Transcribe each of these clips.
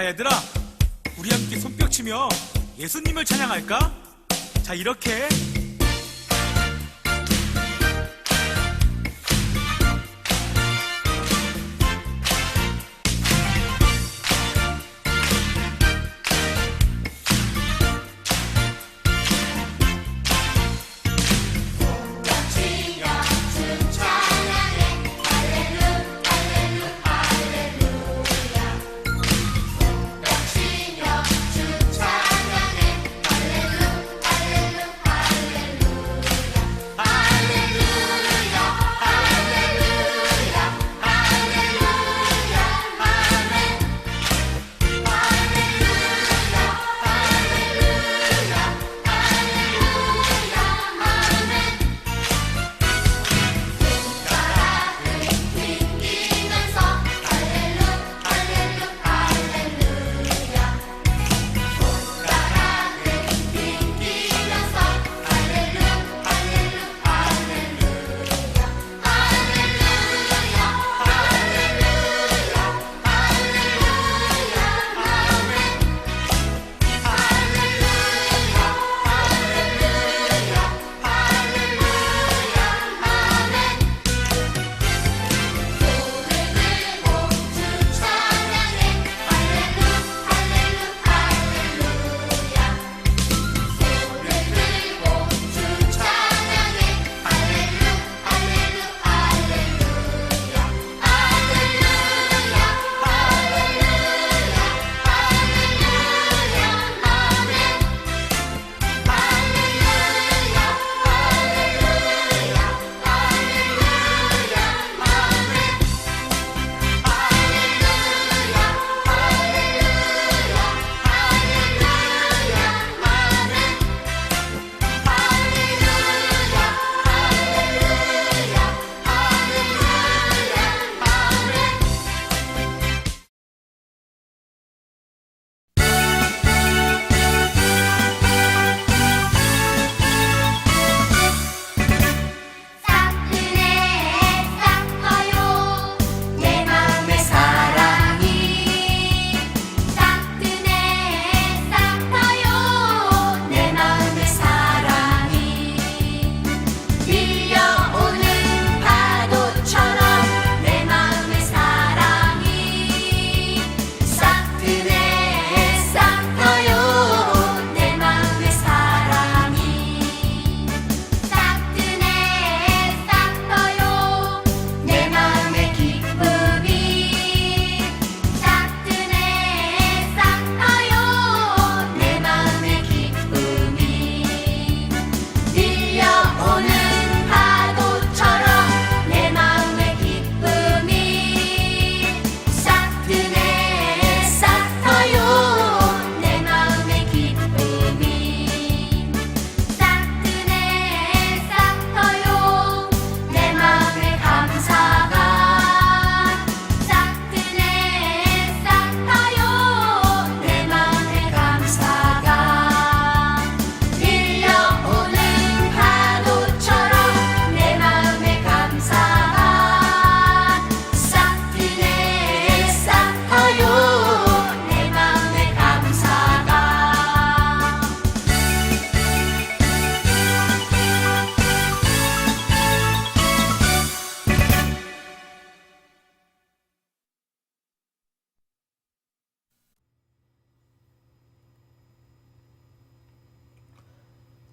자, 얘들아, 우리 함께 손뼉 치며 예수님을 찬양할까? 자, 이렇게.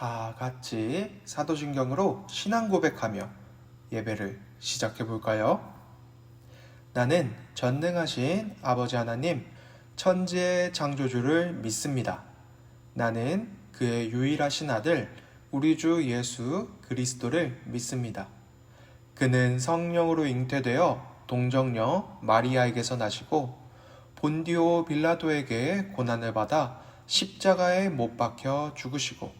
다 같이 사도신경으로 신앙 고백하며 예배를 시작해 볼까요? 나는 전능하신 아버지 하나님, 천지의 창조주를 믿습니다. 나는 그의 유일하신 아들, 우리 주 예수 그리스도를 믿습니다. 그는 성령으로 잉태되어 동정녀 마리아에게서 나시고 본디오 빌라도에게 고난을 받아 십자가에 못 박혀 죽으시고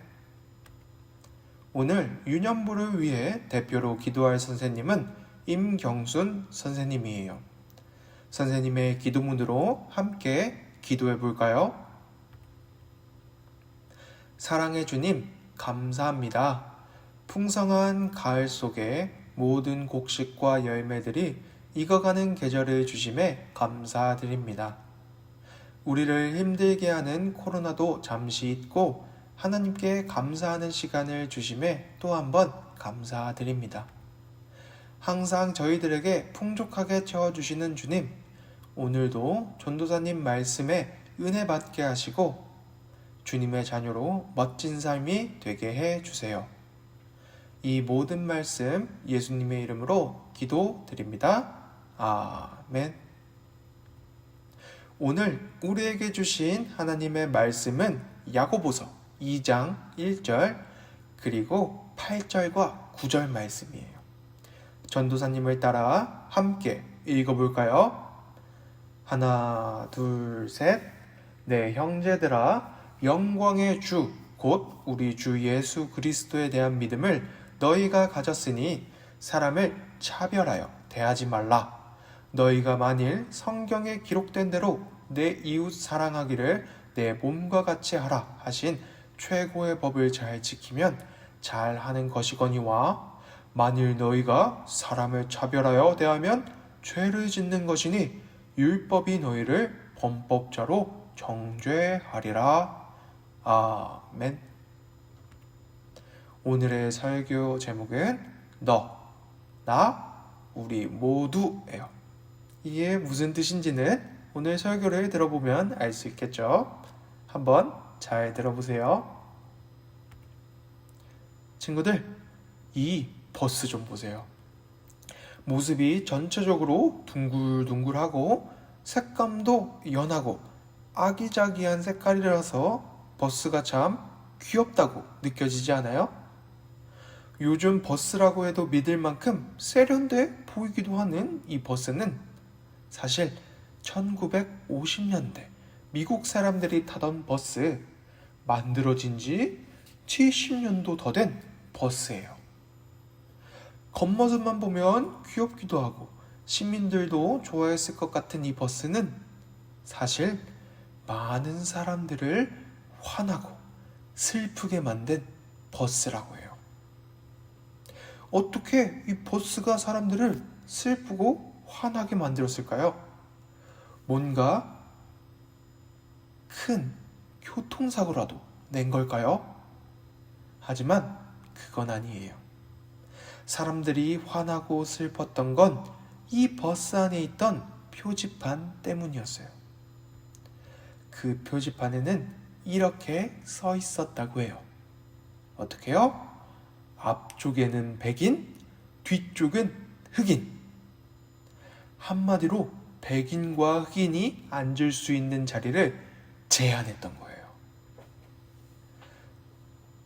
오늘 유년부를 위해 대표로 기도할 선생님은 임경순 선생님이에요. 선생님의 기도문으로 함께 기도해 볼까요? 사랑의 주님, 감사합니다. 풍성한 가을 속에 모든 곡식과 열매들이 익어가는 계절을 주심에 감사드립니다. 우리를 힘들게 하는 코로나도 잠시 잊고 하나님께 감사하는 시간을 주심에 또 한번 감사드립니다. 항상 저희들에게 풍족하게 채워주시는 주님, 오늘도 전도사님 말씀에 은혜 받게 하시고 주님의 자녀로 멋진 삶이 되게 해 주세요. 이 모든 말씀 예수님의 이름으로 기도드립니다. 아멘. 오늘 우리에게 주신 하나님의 말씀은 야고보서 2장 1절 그리고 8절과 9절 말씀이에요. 전도사님을 따라 함께 읽어볼까요? 하나, 둘, 셋. 네, 형제들아, 영광의 주, 곧 우리 주 예수 그리스도에 대한 믿음을 너희가 가졌으니 사람을 차별하여 대하지 말라. 너희가 만일 성경에 기록된 대로 내 이웃 사랑하기를 내 몸과 같이 하라 하신 최고의 법을 잘 지키면 잘 하는 것이거니와 만일 너희가 사람을 차별하여 대하면 죄를 짓는 것이니 율법이 너희를 범법자로 정죄하리라. 아멘. 오늘의 설교 제목은 너, 나, 우리 모두예요. 이게 무슨 뜻인지는 오늘 설교를 들어보면 알 수 있겠죠? 한번 잘 들어보세요. 친구들, 이 버스 좀 보세요. 모습이 전체적으로 둥글둥글하고 색감도 연하고 아기자기한 색깔이라서 버스가 참 귀엽다고 느껴지지 않아요? 요즘 버스라고 해도 믿을 만큼 세련돼 보이기도 하는 이 버스는 사실 1950년대 미국 사람들이 타던 버스 만들어진 지 70년도 더 된 버스예요. 겉모습만 보면 귀엽기도 하고 시민들도 좋아했을 것 같은 이 버스는 사실 많은 사람들을 화나고 슬프게 만든 버스라고 해요. 어떻게 이 버스가 사람들을 슬프고 화나게 만들었을까요? 뭔가 큰 교통사고라도 낸 걸까요? 하지만 그건 아니에요. 사람들이 화나고 슬펐던 건 이 버스 안에 있던 표지판 때문이었어요. 그 표지판에는 이렇게 써 있었다고 해요. 어떻게요? 앞쪽에는 백인, 뒤쪽은 흑인. 한마디로 백인과 흑인이 앉을 수 있는 자리를 제한했던 거예요.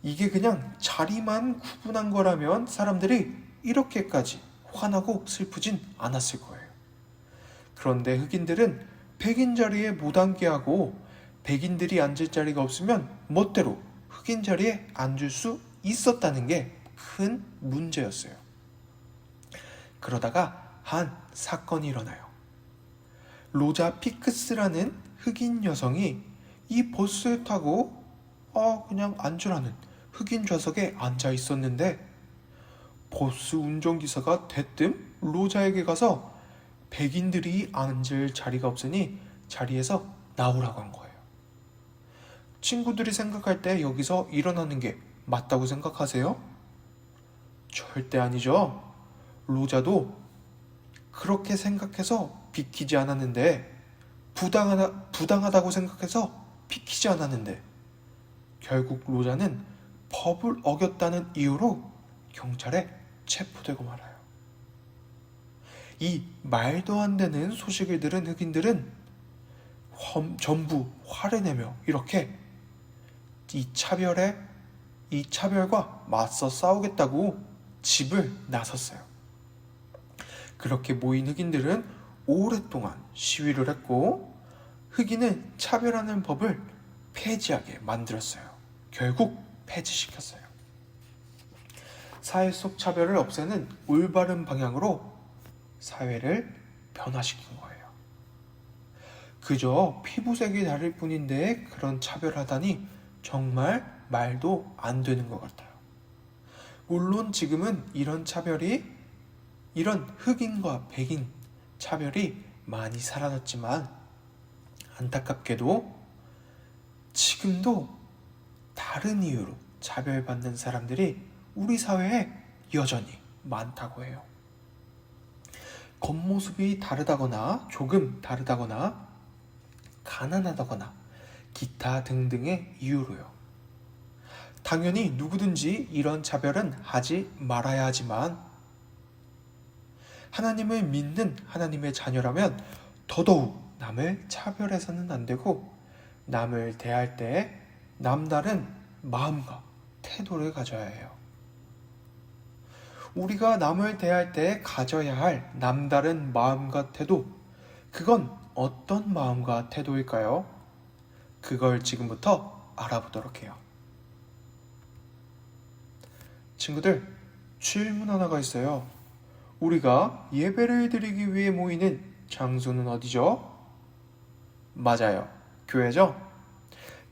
이게 그냥 자리만 구분한 거라면 사람들이 이렇게까지 화나고 슬프진 않았을 거예요. 그런데 흑인들은 백인 자리에 못 앉게 하고 백인들이 앉을 자리가 없으면 멋대로 흑인 자리에 앉을 수 있었다는 게 큰 문제였어요. 그러다가 한 사건이 일어나요. 로자 피크스라는 흑인 여성이 이 버스에 타고 어 그냥 앉으라는 흑인 좌석에 앉아 있었는데 버스 운전기사가 대뜸 로자에게 가서 백인들이 앉을 자리가 없으니 자리에서 나오라고 한 거예요. 친구들이 생각할 때 여기서 일어나는 게 맞다고 생각하세요? 절대 아니죠. 로자도 그렇게 생각해서 비키지 않았는데 부당하다, 부당하다고 생각해서 비키지 않았는데 결국 로자는 법을 어겼다는 이유로 경찰에 체포되고 말아요. 이 말도 안 되는 소식을 들은 흑인들은 험- 전부 화를 내며 이렇게 이 차별에 이 차별과 맞서 싸우겠다고 집을 나섰어요. 그렇게 모인 흑인들은 오랫동안 시위를 했고 흑인은 차별하는 법을 폐지하게 만들었어요. 결국 폐지시켰어요. 사회 속 차별을 없애는 올바른 방향으로 사회를 변화시킨 거예요. 그저 피부색이 다를 뿐인데 그런 차별하다니 정말 말도 안 되는 것 같아요. 물론 지금은 이런 차별이 이런 흑인과 백인 차별이 많이 사라졌지만 안타깝게도 지금도 다른 이유로 차별받는 사람들이 우리 사회에 여전히 많다고 해요. 겉모습이 다르다거나 조금 다르다거나 가난하다거나 기타 등등의 이유로요. 당연히 누구든지 이런 차별은 하지 말아야 하지만 하나님을 믿는 하나님의 자녀라면 더더욱 남을 차별해서는 안 되고 남을 대할 때 남다른 마음과 태도를 가져야 해요. 우리가 남을 대할 때 가져야 할 남다른 마음과 태도, 그건 어떤 마음과 태도일까요? 그걸 지금부터 알아보도록 해요. 친구들, 질문 하나가 있어요. 우리가 예배를 드리기 위해 모이는 장소는 어디죠? 맞아요. 교회죠?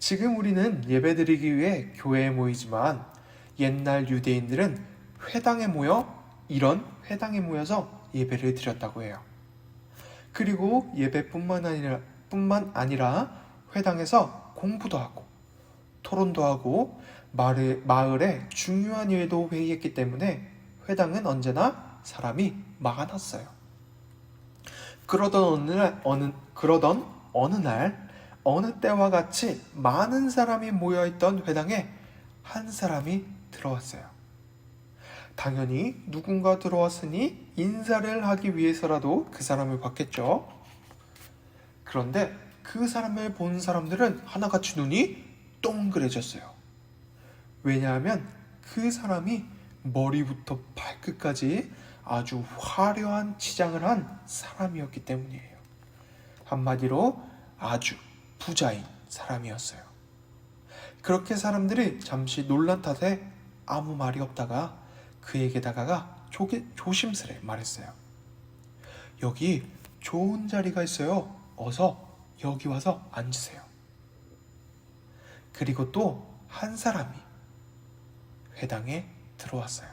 지금 우리는 예배 드리기 위해 교회에 모이지만 옛날 유대인들은 회당에 모여 이런 회당에 모여서 예배를 드렸다고 해요. 그리고 예배뿐만 아니라 뿐만 아니라 회당에서 공부도 하고 토론도 하고 마을, 마을의 중요한 일도 회의했기 때문에 회당은 언제나 사람이 많았어요. 그러던 어느 날 어느 그러던 어느 날 어느 때와 같이 많은 사람이 모여 있던 회당에 한 사람이 들어왔어요. 당연히 누군가 들어왔으니 인사를 하기 위해서라도 그 사람을 봤겠죠. 그런데 그 사람을 본 사람들은 하나같이 눈이 동그래졌어요. 왜냐하면 그 사람이 머리부터 발끝까지 아주 화려한 치장을 한 사람이었기 때문이에요. 한마디로 아주 부자인 사람이었어요. 그렇게 사람들이 잠시 놀란 탓에 아무 말이 없다가 그에게 다가가 조개, 조심스레 말했어요. 여기 좋은 자리가 있어요. 어서 여기 와서 앉으세요. 그리고 또 한 사람이 회당에 들어왔어요.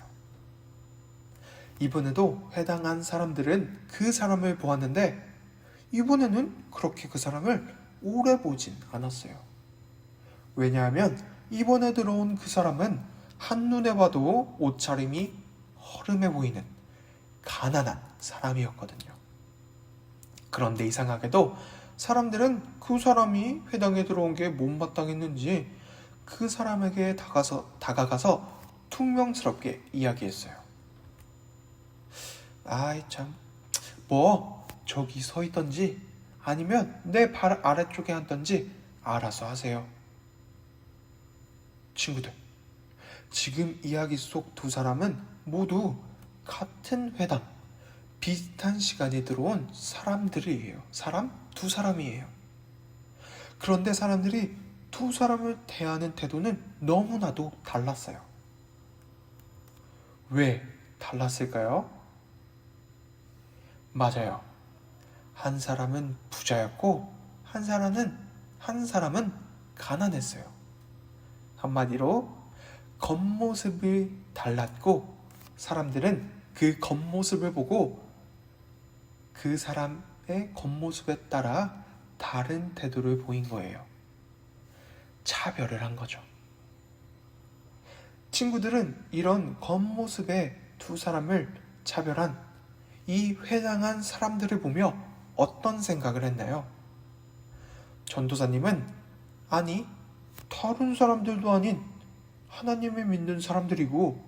이번에도 회당한 사람들은 그 사람을 보았는데 이번에는 그렇게 그 사람을 오래 보진 않았어요. 왜냐하면 이번에 들어온 그 사람은 한눈에 봐도 옷차림이 허름해 보이는 가난한 사람이었거든요. 그런데 이상하게도 사람들은 그 사람이 회당에 들어온 게 못마땅했는지 그 사람에게 다가서, 다가가서 퉁명스럽게 이야기했어요. 아이 참, 뭐 저기 서 있던지 아니면 내 발 아래쪽에 앉던지 알아서 하세요. 친구들, 지금 이야기 속 두 사람은 모두 같은 회당, 비슷한 시간에 들어온 사람들이에요. 사람? 두 사람이에요. 그런데 사람들이 두 사람을 대하는 태도는 너무나도 달랐어요. 왜 달랐을까요? 맞아요. 한 사람은 부자였고 한 사람은 한 사람은 가난했어요. 한마디로 겉모습이 달랐고 사람들은 그 겉모습을 보고 그 사람의 겉모습에 따라 다른 태도를 보인 거예요. 차별을 한 거죠. 친구들은 이런 겉모습의 두 사람을 차별한 이 회당한 사람들을 보며 어떤 생각을 했나요? 전도사님은 아니 다른 사람들도 아닌 하나님을 믿는 사람들이고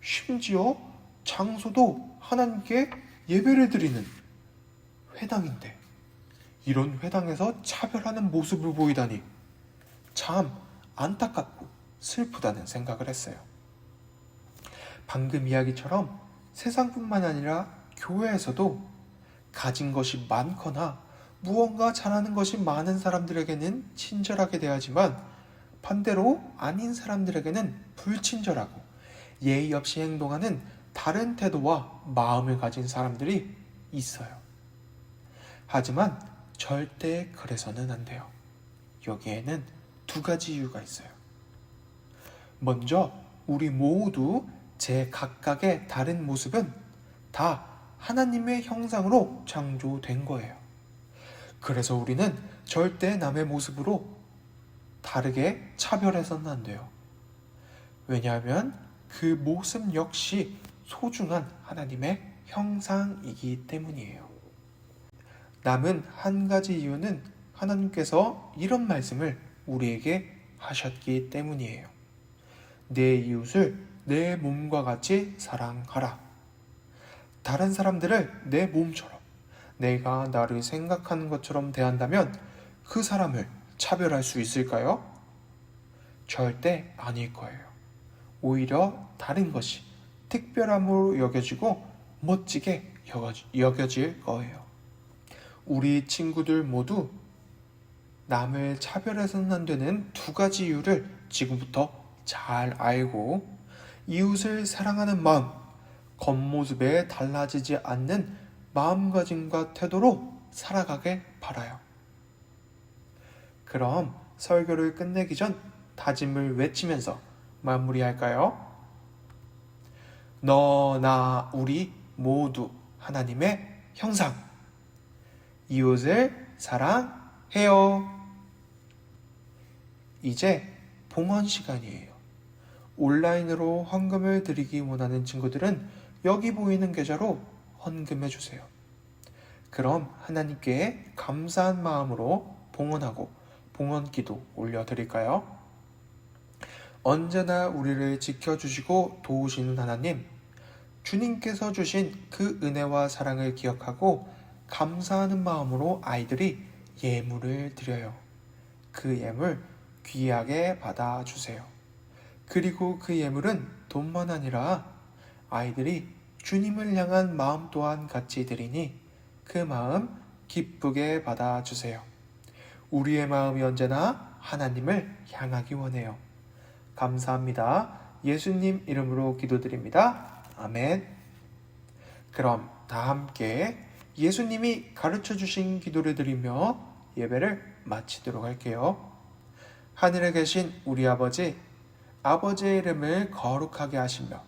심지어 장소도 하나님께 예배를 드리는 회당인데 이런 회당에서 차별하는 모습을 보이다니 참 안타깝고 슬프다는 생각을 했어요. 방금 이야기처럼 세상뿐만 아니라 교회에서도 가진 것이 많거나 무언가 잘하는 것이 많은 사람들에게는 친절하게 대하지만 반대로 아닌 사람들에게는 불친절하고 예의 없이 행동하는 다른 태도와 마음을 가진 사람들이 있어요. 하지만 절대 그래서는 안 돼요. 여기에는 두 가지 이유가 있어요. 먼저 우리 모두 제 각각의 다른 모습은 다 하나님의 형상으로 창조된 거예요. 그래서 우리는 절대 남의 모습으로 다르게 차별해서는 안 돼요. 왜냐하면 그 모습 역시 소중한 하나님의 형상이기 때문이에요. 남은 한 가지 이유는 하나님께서 이런 말씀을 우리에게 하셨기 때문이에요. 내 이웃을 내 몸과 같이 사랑하라. 다른 사람들을 내 몸처럼 내가 나를 생각하는 것처럼 대한다면 그 사람을 차별할 수 있을까요? 절대 아닐 거예요. 오히려 다른 것이 특별함으로 여겨지고 멋지게 여겨질 거예요. 우리 친구들 모두 남을 차별해서는 안 되는 두 가지 이유를 지금부터 잘 알고 이웃을 사랑하는 마음, 겉모습에 달라지지 않는 마음가짐과 태도로 살아가길 바라요. 그럼 설교를 끝내기 전 다짐을 외치면서 마무리할까요? 너, 나, 우리 모두 하나님의 형상. 이웃을 사랑해요. 이제 봉헌 시간이에요. 온라인으로 헌금을 드리기 원하는 친구들은 여기 보이는 계좌로 헌금해 주세요. 그럼 하나님께 감사한 마음으로 봉헌하고 봉헌 기도 올려드릴까요? 언제나 우리를 지켜주시고 도우시는 하나님, 주님께서 주신 그 은혜와 사랑을 기억하고 감사하는 마음으로 아이들이 예물을 드려요. 그 예물 귀하게 받아주세요. 그리고 그 예물은 돈만 아니라 아이들이 주님을 향한 마음 또한 같이 드리니 그 마음 기쁘게 받아주세요. 우리의 마음이 언제나 하나님을 향하기 원해요. 감사합니다. 예수님 이름으로 기도드립니다. 아멘. 그럼 다 함께 예수님이 가르쳐 주신 기도를 드리며 예배를 마치도록 할게요. 하늘에 계신 우리 아버지, 아버지의 이름을 거룩하게 하시며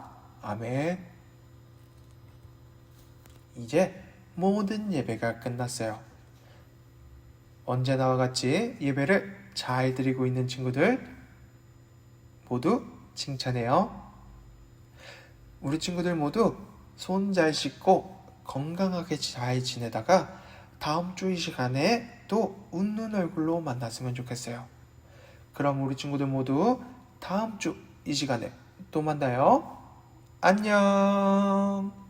아멘. 이제 모든 예배가 끝났어요. 언제나와 같이 예배를 잘 드리고 있는 친구들 모두 칭찬해요. 우리 친구들 모두 손 잘 씻고 건강하게 잘 지내다가 다음 주 이 시간에 또 웃는 얼굴로 만났으면 좋겠어요. 그럼 우리 친구들 모두 다음 주 이 시간에 또 만나요. 안녕.